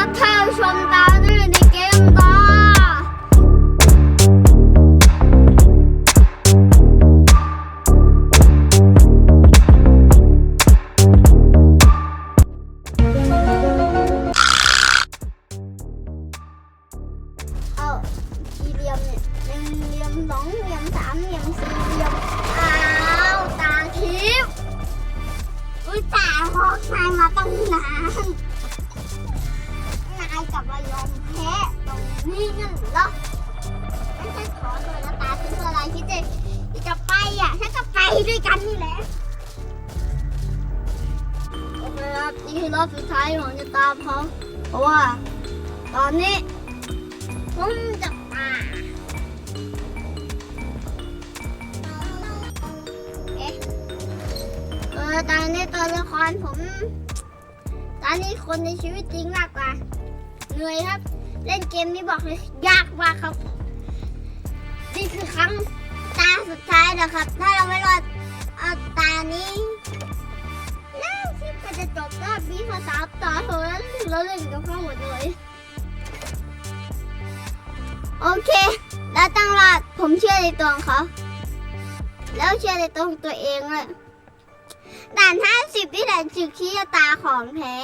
รับท่านผู้ชมตาดื้อในเกมต่อ เอาสี่เหลี่ยมเนี่ยหนึ่งเหลี่ยมสองเหลี่ยมสามเหลี่ยมสี่เหลี่ยมอ้าวตาทิพย์อุ้ยตาฮอกนายมาตั้งนานน ายกลับมายอมแพ้ตรงนี้งั้นเหรอไม่ใช่ขอตัวนะตาทิพย์อะไรที่จะจะไปอะฉันจะไปด้วยกันนี่แหละโอเคครับนี่คือรอบสุดท้ายของจะตามเขาเพราะว่า ตอนนี้ผมจะมาเออตอนนี้ตัวละครผม ตอนนี้คนในชีวิตจริงมากกว่า เหนื่อยครับ เล่นเกมนี้บอกเลยยากมากครับ นี่คือครั้งตาสุดท้ายนะครับ ถ้าเราไม่รอดเอาตานี้แล้วคลิปก็จะจบรอบนี้ภาษาต่อเถอะเราเล่นกับเขาหมดเลยโอเคแล้วตั้งรอดผมเชื่อในตัวของเขาแล้วเชื่อในตัวของตัวเองเลยด่านห้าสิบนี่แหละจุดชี้ชะตาของแท้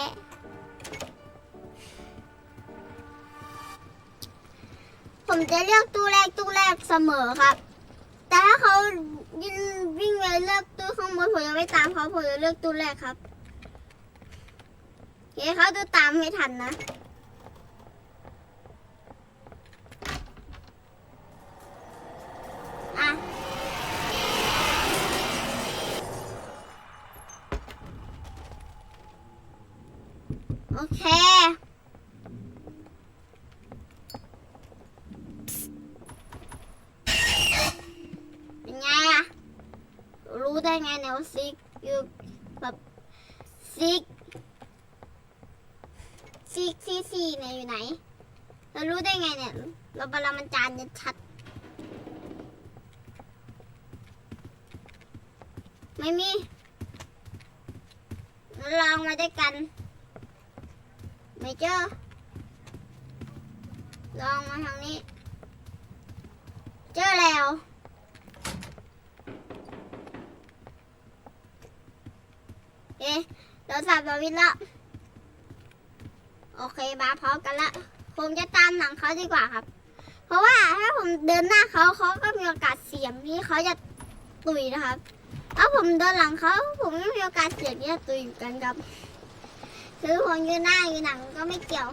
ผมจะเลือกตู้แรกตู้แรกเสมอครับ แต่ถ้าเขายิงวิ่งไปเลือกตู้ข้างบนผมจะไม่ตามเขาผมจะเลือกตู้แรกครับโอเคเขาดูตามไม่ทันนะอะโอเค เป็นไงอะรู้ ได้ไงแนวซิกอยู่แบบซิกซิกซีซีเนี่ยอยู่ไหน เรารู้ได้ไงเนี่ย เราบารามันจานเนี่ยชัด ไม่มีลองมาด้วยกัน ไม่เจอ ลองมาทางนี้ เจอแล้ว เราสับเราวินละโอเคมาพร้อมกันละ ผมจะตามหลังเขาดีกว่าครับ เพราะว่าถ้าผมเดินหน้าเขาเขาก็มีโอกาสเสี่ยงที่เขาจะตุยนะครับถ้าผมเดินหลังเขาผมไม่มีโอกาสเสี่ยงที่จะตุยกันครับคือผมยืนหน้ายืนหลังก็ไม่เกี่ยว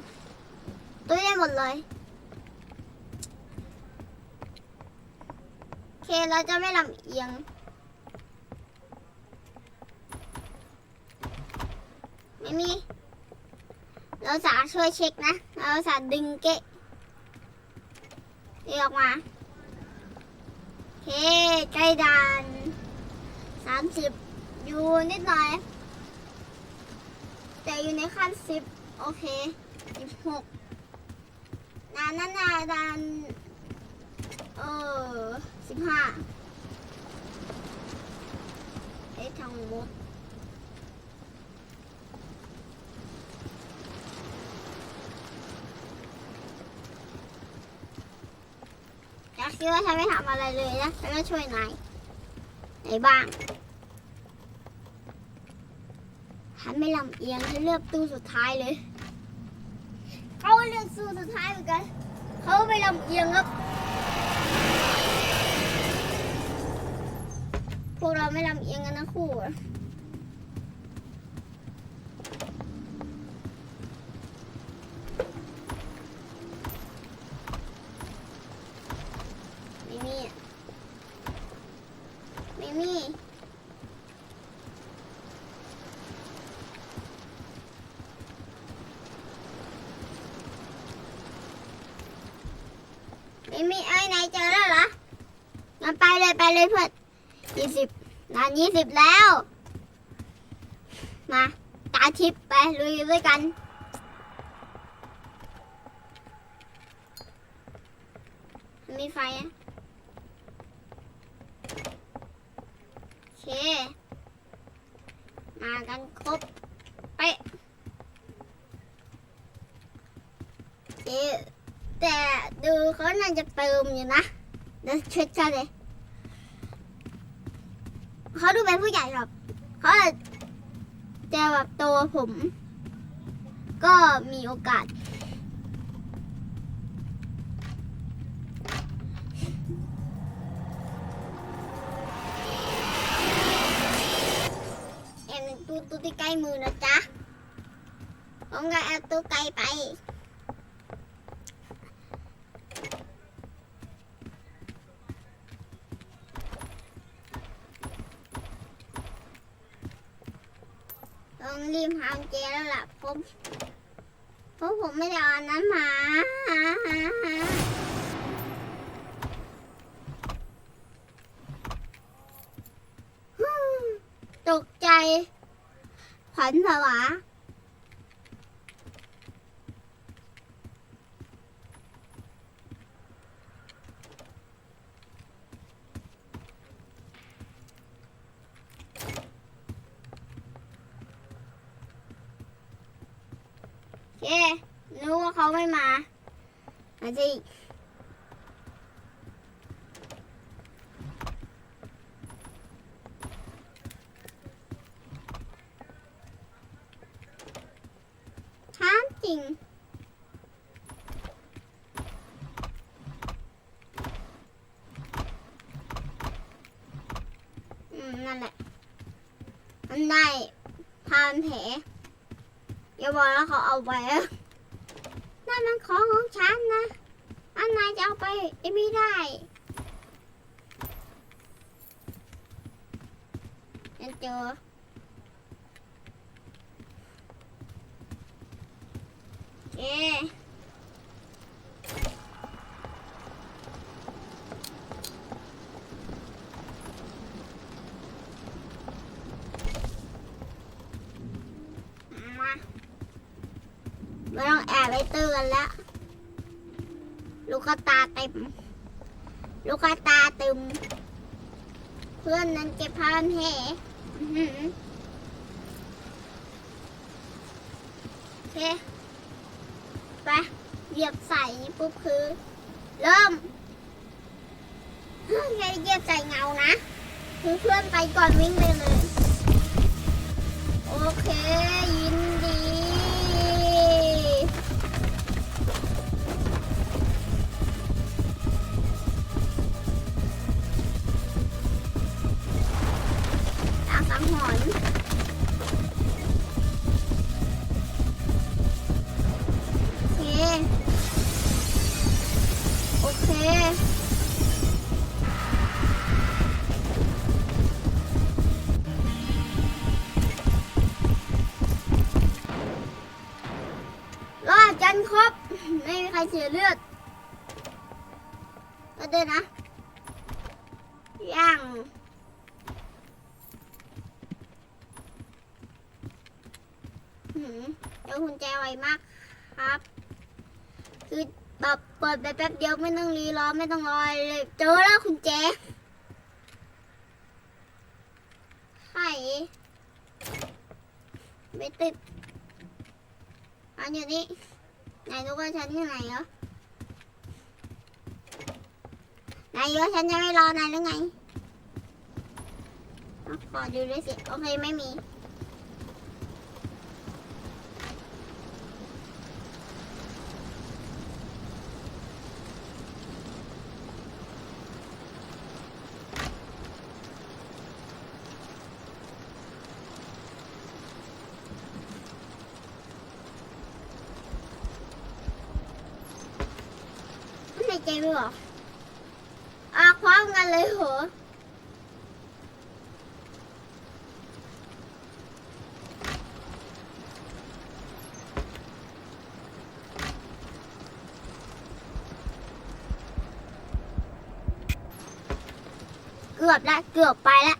ตุยได้หมดเลยโอเคเราจะไม่ลำเอียง ไม่มี เราสาช่วยเช็คนะ เราสาดึงเกะออกมา โอเคใกล้ด่านสามสิบอยู่นิดหน่อย แต่อยู่ในขั้นสิบโอเคสิบหกนานนั้นนาดานเออสิบห้าเอ๊ะทางมด อยาก คิดว่าฉันไม่ทำอะไรเลยนะฉันก็ช่วยนายไหนบ้างฉันไม่ลำเอียงฉันเลือกตู้สุดท้ายเลยเขาเลือกตู้สุดท้ายเหมือนกันเขาไม่ลำเอียงครับพวกเราไม่ลำเอียงกันทั้งคู่อะไม่มีอะไม่มี ไม่มีไอ้ไหนเจอแล้วเหรองั้นไปเลยไปเลยเพื่อนยี่สิบนานยี่สิบแล้ว มาตาทิพย์ไปลุยด้วยกันมีไฟอะโอเค มากันครบไปเป๊ะ แต่ดูเขาน่าจะเติมอยู่นะเดี๋ยวเช็ดกันเลยเขาดูเป็นผู้ใหญ่แบบเขาจะแบบโตกว่าผม ก็มีโอกาสแอบหนึ่งตู้ตู้ที่ใกล้มือนะจ๊ะผมก็เอา ต้องรีบหาเจแล้วล่ะผมเพราะผมไม่ได้เอาอันนั้นมาตกใจขวัญผวา เครู้ว่าเขาไม่มาอาจจะถามจริงอืมนั่นแหละ มันได้พานแผล อย่าบอกแล้วเขาเอาไปนั่นมันของของฉันนะ อันนายจะเอาไปไม่ได้ฉันเจอเอ๊ะมาไม่ต้องแอบไป เตือนแล้ว ลูกตาเต็ม ลูกตาเต็ม เพื่อนนั้นเก็บพานแห่โอเค ไป เหยียบใส่ปุ๊บคือ เริ่มเฮ้ยเหยียบใส่เงานะ เพื่อนไปก่อนวิ่งไปเลย โอเคยิน ครเสียเลือดก็เดินะ ย่างหืมเดี๋ยวคุณแจไวมากครับ คือแบบเปิดไปแป๊บเดียวไม่ต้องรีรอไม่ต้องรอเลยเจอแล้วคุณแจไข่ไม่ติดอันอยู่นี่ นายรู้ว่าฉันที่ไหนเหรอนายว่าฉันจะไม่รอนายหรือไงเอาขอดูด้วยสิ โอเค ไม่มี เจไม่บอกอาคว้ากันเลยเหรอเกือบแล้วเกือบไปแล้ว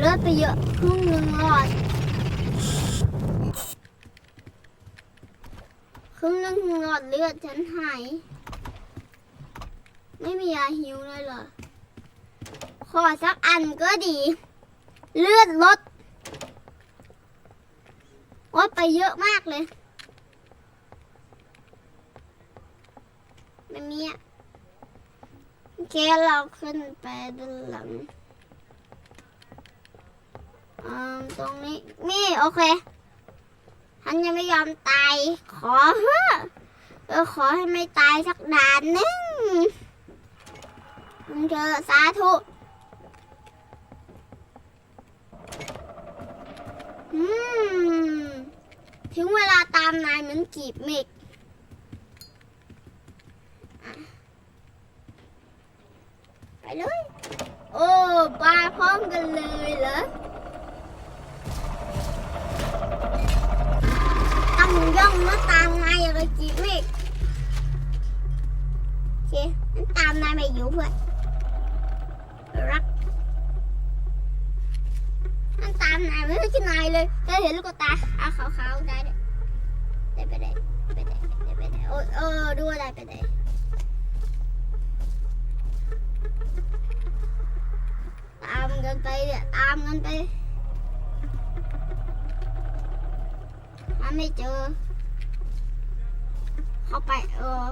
เลือดไปเยอะครึ่งหนึ่งหลอดครึ่งหนึ่งหลอดเลือดฉันหาย ไม่มียาหิวเลยเหรอ ขอสักอันก็ดี เลือดลดลดไปเยอะมากเลยไม่มีอะโอเคเราขึ้นไปด้านหลัง ตรงนี้ นี่โอเคฉันยังไม่ยอมตาย ขอเถอะเออขอให้ไม่ตายสักด่านหนึงมึงเจอสาธุอืมถึงเวลาตามนายเหมือนกีบเมฆอะไปเลย โอ้ปลาพร้อมกันเลยเหรอ ต้องย่องมาตามนายอะไรกีบเมฆโอเคงั้นตามนายไปอยู่เพื่อนรักมันตามน ไม่เจอ เข้าไปเออ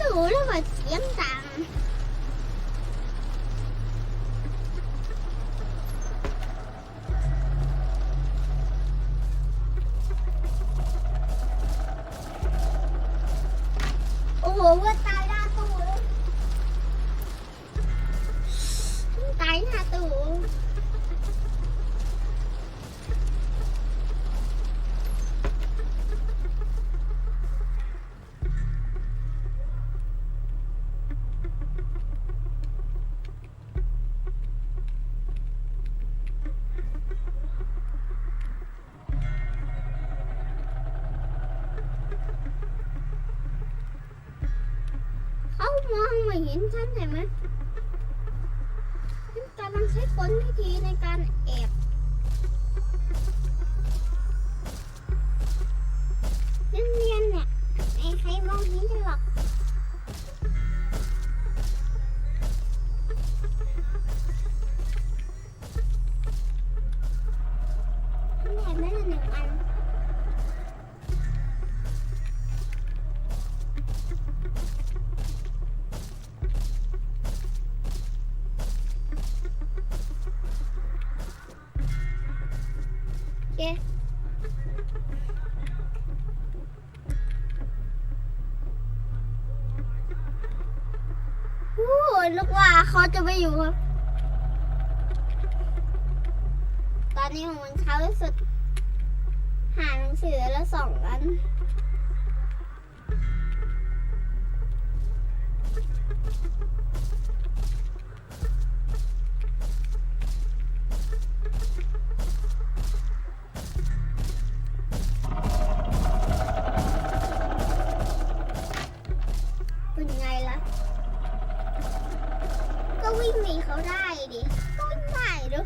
อกจากตู้ มองไม่เห็นฉันเห็นไหมฉันกำลังใช้กลวิธีในการแอบ โอ้ยนึกว่าเขาจะไม่อยู่ครับ ตอนนี้ของมันเช้าที่สุด หาหนังสือแล้วสองกันเป็นไงล่ะ วิ่งหนีเขาได้ดิก็วิ่งได้ดู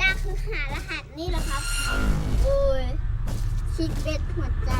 ยากคือหารหัสนี่แหละครับ โอ้ยชิดเบ็ดหัวใจ